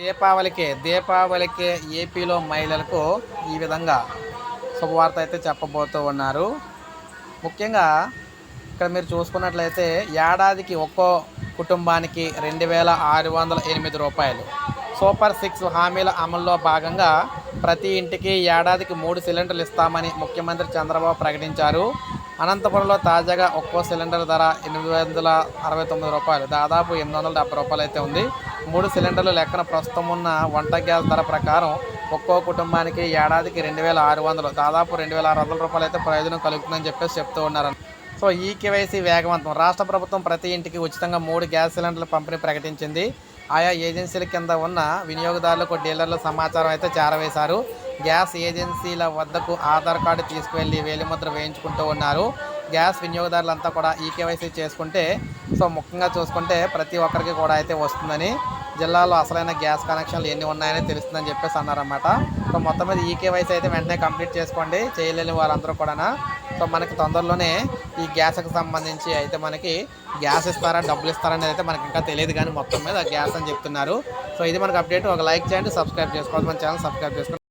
దీపావళికే దీపావళికే ఏపీలో మహిళలకు ఈ విధంగా శుభవార్త అయితే చెప్పబోతూ ఉన్నారు. ముఖ్యంగా ఇక్కడ మీరు చూసుకున్నట్లయితే ఏడాదికి ఒక్కో కుటుంబానికి రెండు వేల ఆరు వందల ఎనిమిది రూపాయలు. సూపర్ సిక్స్ హామీల అమల్లో భాగంగా ప్రతి ఇంటికి ఏడాదికి మూడు సిలిండర్లు ఇస్తామని ముఖ్యమంత్రి చంద్రబాబు ప్రకటించారు. అనంతపురంలో తాజాగా ఒక్కో సిలిండర్ ధర ఎనిమిది వందల అరవై తొమ్మిది రూపాయలు. దాదాపు ఎనిమిది వందల డెబ్బై రూపాయలు అయితే ఉంది. మూడు సిలిండర్లు లెక్కన ప్రస్తుతం ఉన్న వంట గ్యాస్ ధర ప్రకారం ఒక్కో కుటుంబానికి ఏడాదికి రెండు వేల ఆరు వందలు దాదాపు రెండు వేల ఆరు వందల రూపాయలు అయితే ప్రయోజనం కలుగుతుందని చెప్పేసి చెప్తూ ఉన్నారు సో ఈ కేవైసీ వేగవంతం. రాష్ట్ర ప్రభుత్వం ప్రతి ఇంటికి ఉచితంగా మూడు గ్యాస్ సిలిండర్ల పంపిణీ ప్రకటించింది. ఆయా ఏజెన్సీల కింద ఉన్న వినియోగదారులకు డీలర్ల సమాచారం అయితే చేరవేశారు. గ్యాస్ ఏజెన్సీల వద్దకు ఆధార్ కార్డు తీసుకువెళ్ళి వేలిముద్ర వేయించుకుంటూ ఉన్నారు. గ్యాస్ వినియోగదారులంతా కూడా ఈ కేవైసీ చేసుకుంటే సో ముఖ్యంగా చూసుకుంటే ప్రతి ఒక్కరికి కూడా అయితే వస్తుందని జిల్లాలో అసలైన గ్యాస్ కనెక్షన్లు ఎన్ని ఉన్నాయని తెలుస్తుందని చెప్పేసి అన్నారన్నమాట. సో మొత్తం మీద ఈ కేవైసీ అయితే వెంటనే కంప్లీట్ చేసుకోండి. చేయలేని వారందరూ కూడా సో మనకి తొందరలోనే ఈ గ్యాస్కి సంబంధించి అయితే మనకి గ్యాస్ ఇస్తారా డబ్బులు ఇస్తారా అనేది అయితే మనకి ఇంకా తెలియదు కానీ మొత్తం మీద గ్యాస్ అని చెప్తున్నారు. సో ఇది మనకు అప్డేట్. ఒక లైక్ చేయండి సబ్స్క్రైబ్ చేసుకోవాలి. మన ఛానల్ సబ్స్క్రైబ్ చేసుకోండి.